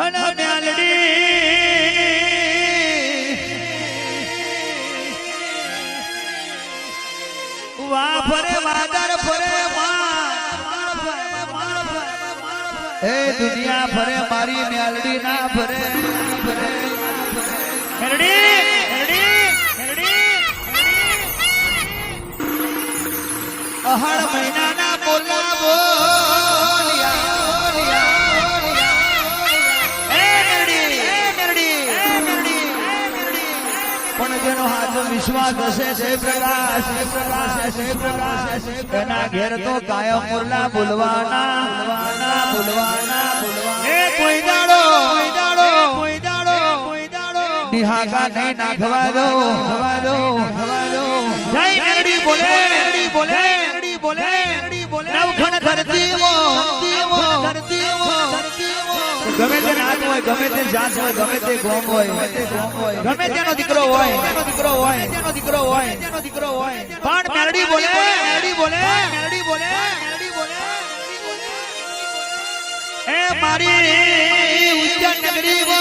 હન મ્યાલડી. વા ફરે વાદર ફરે એ દુનિયા ફરે મારી મ્યાલડી ના ફરે. અહડ મહિનાના બોલા જેનો હાથો વિશ્વાસ હશે, જય પ્રકાશ. પ્રકાશ એના ઘેર તો કાયમ મુરલા બોલવાના. બોલવાના કોઈ દાડો કોઈ દાડો કોઈ દાડો કોઈ દાડો નિહાકા નહીં નાખવા દો. ખવા દો ખવા દો જય મેરડી બોલે મેરડી બોલે મેરડી બોલે. મેરડી બોલે નવખણ ધરતી વો ગમે તે નાત હોય ગમે તે જાત હોય ગમે તે ગોમ હોય ગમે તેનો દીકરો હોય. તેનો દીકરો હોય તેનો દીકરો હોય તેનો દીકરો હોય. પણ મેરડી બોલે મેરડી બોલે મેરડી બોલે. મેરડી બોલે એ મારી ઉજ્જૈન નગરી વો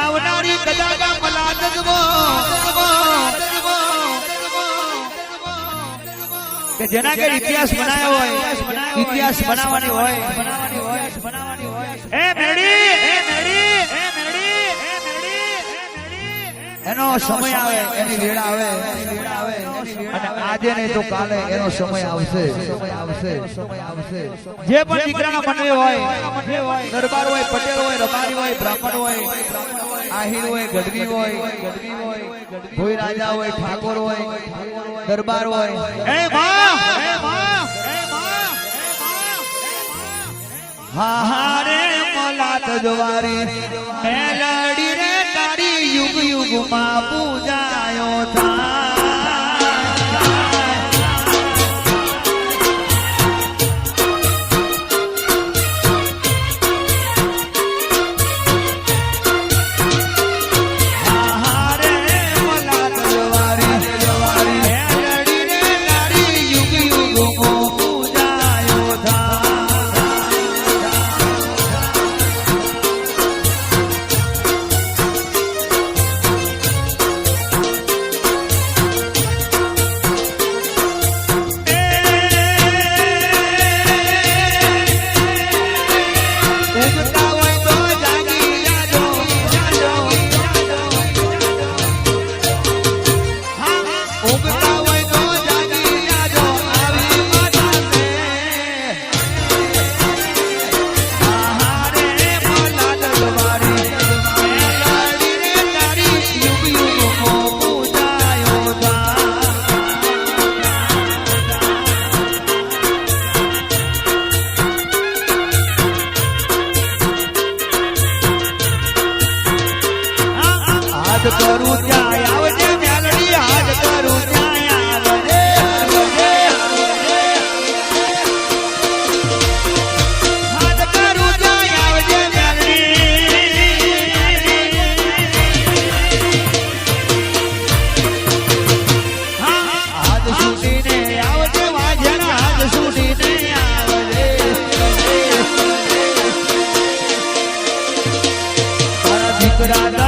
આવનારી કદાકા મલાદગ વો કે જેના કે ઇતિહાસ બનાવ્યો હોય ઇતિહાસ બનાવવાની હોય. બનાવવાની હોય બનાવવાની હોય. એ મેડી! એ મેડી! એ મેડી! એ મેડી! એનો સમય આવે એની વેળા આવે. અને આજે નહીં તો કાલે એનો સમય આવશે. સમય આવશે. સમય આવશે. જે પણ દીકરાના મનવે હોય દરબાર હોય પટેલ હોય રબારી હોય બ્રાહ્મણ હોય આહિર હોય ગઢવી હોય ગઢવી હોય ભોઈ રાજા હોય ઠાકોર હોય દરબાર હોય. એ માં હા હા રે મલાત જવારી મેલડી રે તારી યુગ યુગમાં પૂજાયો થાય. તારા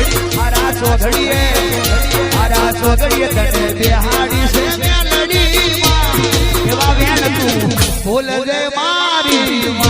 સોધડી મારા સોધડીએ મારા સોધડીએ તને બિહાડી છે. મેલડીમાં એવા વેલ તું. ભૂલ જે મારી.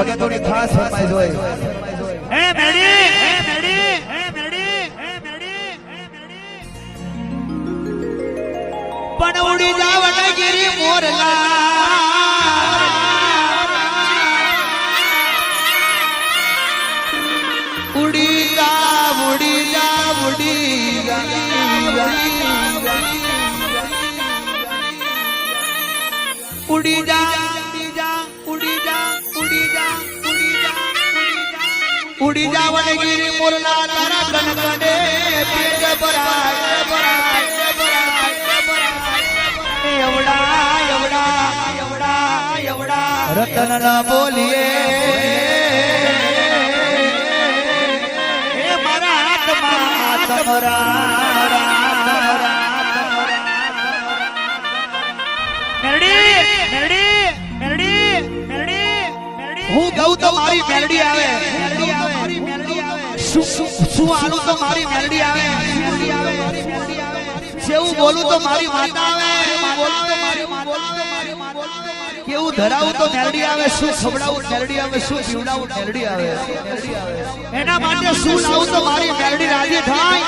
ભગતોની ખાસ ફરમાઈશ હોય હે મેડી હે મેડી હે મેડી હે મેડી હે મેડી પણ ઉડી જાવ નગરી મોરલા ઉડી જા ઉડી જા ઉડી જા ઉડી જા ઉડી જા पुढी जावणगिरी मुरला तारा कणकणे. पेट बराय बराय एवढा. एवढा एवढा बोलिये. नरडी नरडी. હું ગઉં તો મારી મેલડી આવે. શું આલું તો મારી મેલડી આવે? જેવું બોલું તો મારી માતા આવે. કેવું ધરાવું તો મેલડી આવે, શું ખવડાવું મેલડી આવે, શું પીવડાવું મેલડી આવે. એના માટે શું લાવું તો મારી મેલડી રાજી થાય.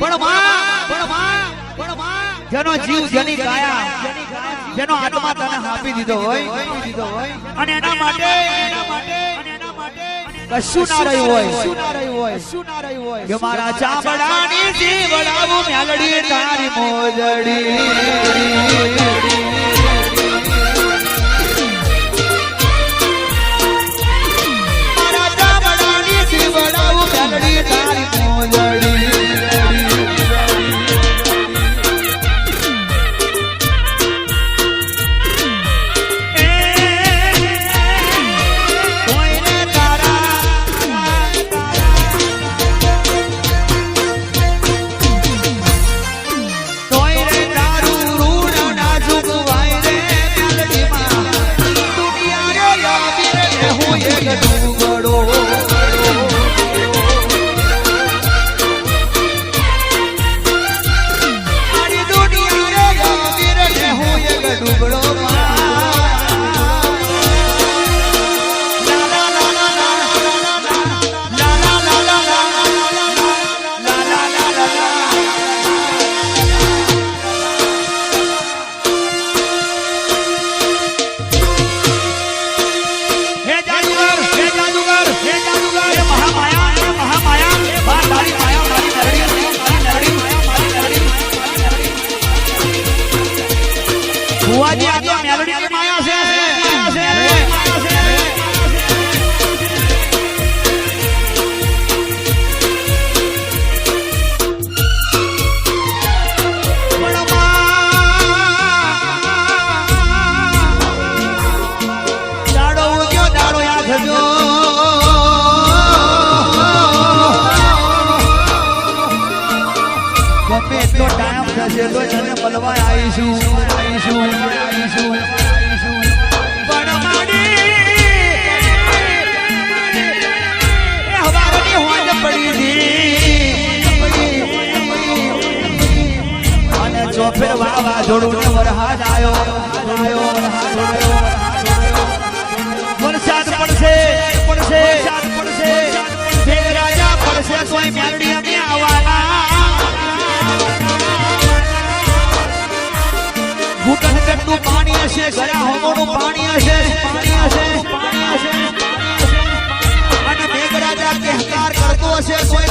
પણ માં પણ માં જેનો જીવ જેની કાયા જેનો આત્મા તને આપી દીધો હોય. અને એના માટે કશું ના રહ્યું હોય. શું ના રહ્યું હોય શું ના રહ્યું હોય કે મારા ચામડાની જીવડાવું મેલડી તારી મોજડી. ચોફેર વાવા જોડું ને વરહાદ આવ્યો વરસાદ પડશે પડશે પડશે. રાજા પડશે, તોય મેલડી અમે આવા ઘૂંટણ કટનું પાણી હશે ગયા હોમોનું પાણી હશે પાણી હશે પાણી હશે. અને મેઘરાજા કહેકાર કરતો હશે કોઈ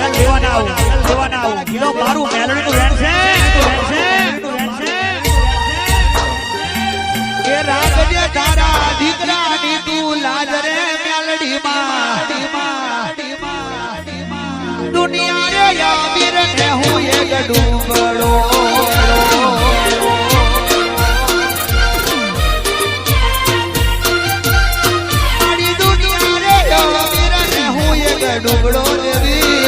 ઘેર લેવાના ડુંગળો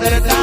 despertar.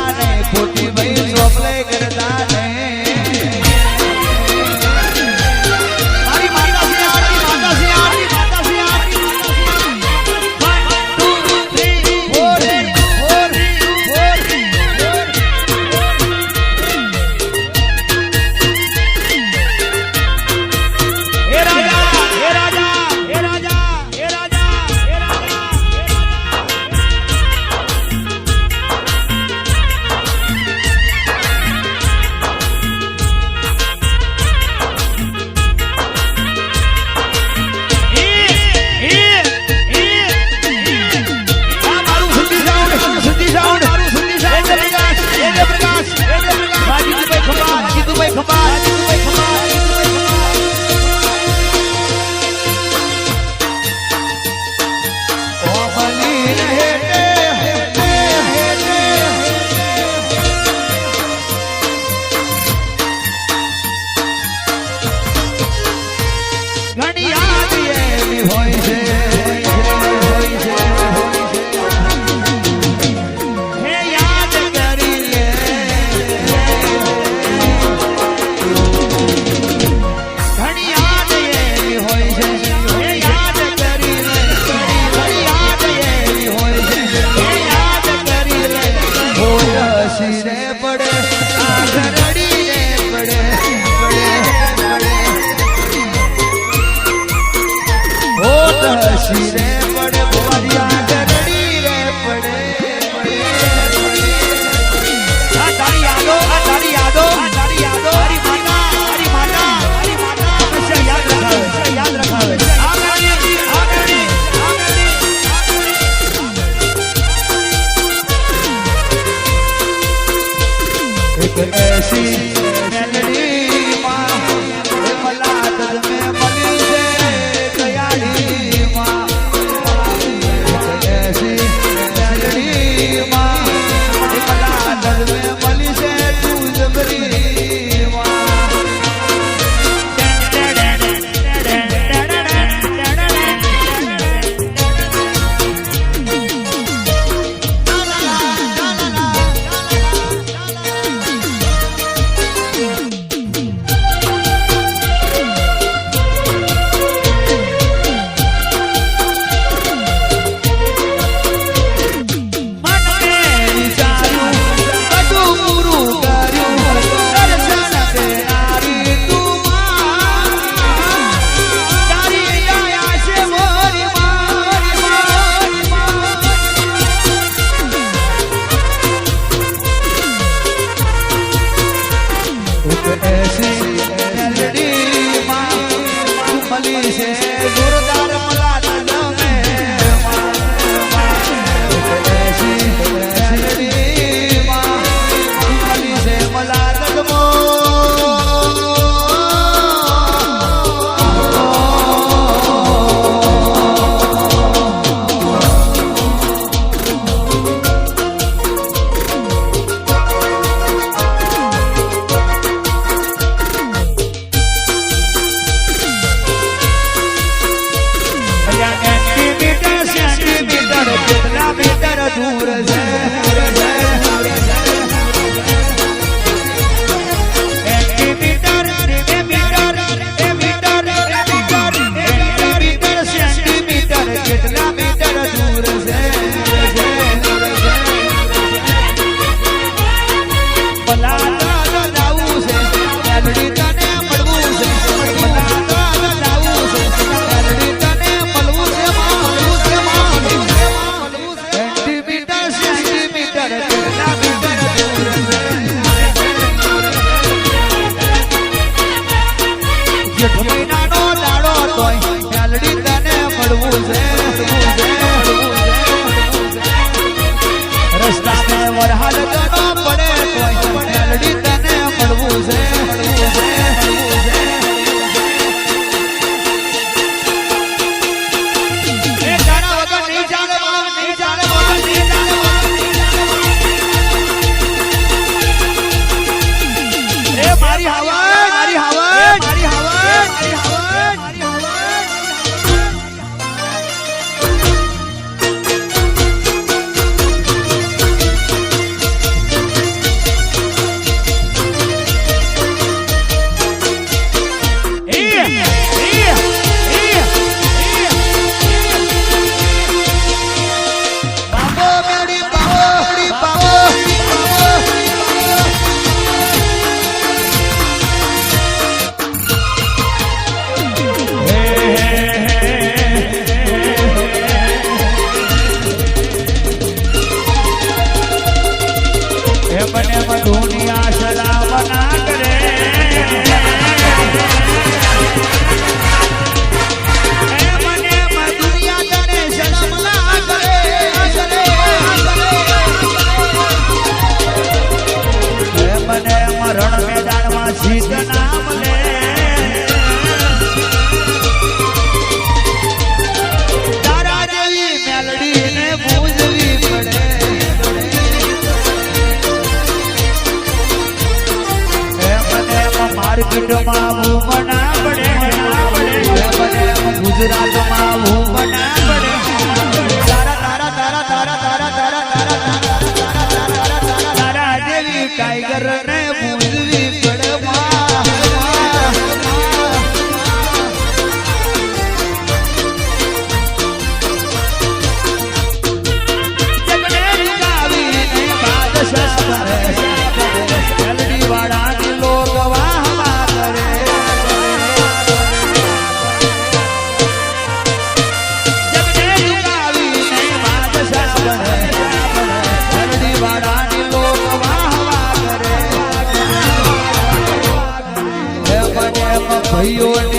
哎呦喂。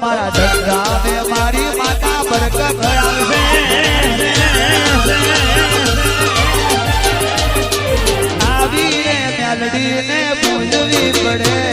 મારા ધંધાને મારી માતા બરકત આવશે આવીને મેલડીને પૂજવી પડે.